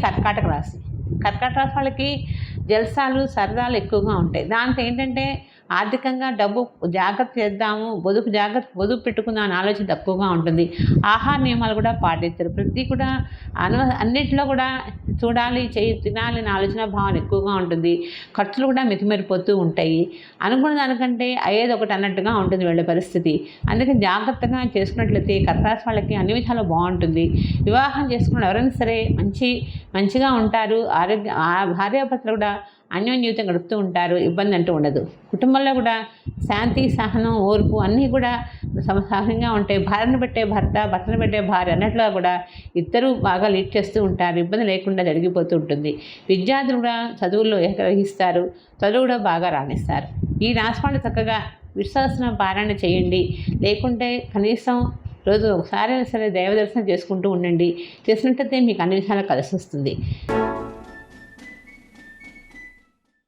కర్కాటక రాశి. కర్కాటక రాశి వాళ్ళకి జల్సాలు సరదాలు ఎక్కువగా ఉంటాయి. దాంతో ఏంటంటే ఆర్థికంగా డబ్బు జాగ్రత్త చేద్దాము పొదుపు జాగ్రత్త పొదుపు పెట్టుకుందాం అనే ఆలోచన తక్కువగా ఉంటుంది. ఆహార నియమాలు కూడా పాటిస్తారు. ప్రతి కూడా అన అన్నిట్లో కూడా చూడాలి చేయి తినాలి అనే ఆలోచన భావన ఎక్కువగా ఉంటుంది. ఖర్చులు కూడా మితిమరిపోతూ ఉంటాయి. అనుకున్న దానికంటే అయ్యేది ఒకటి అన్నట్టుగా ఉంటుంది వీళ్ళ పరిస్థితి. అందుకని జాగ్రత్తగా చేసుకున్నట్లయితే కర్కాటక వాళ్ళకి అన్ని విధాలు బాగుంటుంది. వివాహం చేసుకున్న ఎవరైనా సరే మంచి మంచిగా ఉంటారు. ఆరోగ్య ఆ భార్యాభర్తలు కూడా అన్యోన్యూతం గడుపుతూ ఉంటారు ఇబ్బంది అంటూ ఉండదు. కుటుంబంలో కూడా శాంతి సహనం ఓర్పు అన్నీ కూడా సమ- సహనంగా ఉంటాయి. భార్యను పెట్టే భర్త భర్తను పెట్టే భార్య అన్నట్లుగా కూడా ఇద్దరు బాగా లీడ్ చేస్తూ ఉంటారు. ఇబ్బంది లేకుండా జరిగిపోతూ ఉంటుంది. విద్యార్థులు కూడా చదువుల్లో గ్రహిస్తారు చదువు కూడా బాగా రాణిస్తారు. ఈ రాశివాళ్ళు చక్కగా విశ్వాసన పారాయణ చేయండి. లేకుంటే కనీసం రోజు ఒకసారి సరే దైవ దర్శనం చేసుకుంటూ ఉండండి. చేసినట్టయితే మీకు అన్ని విషయాలు కలిసి వస్తుంది.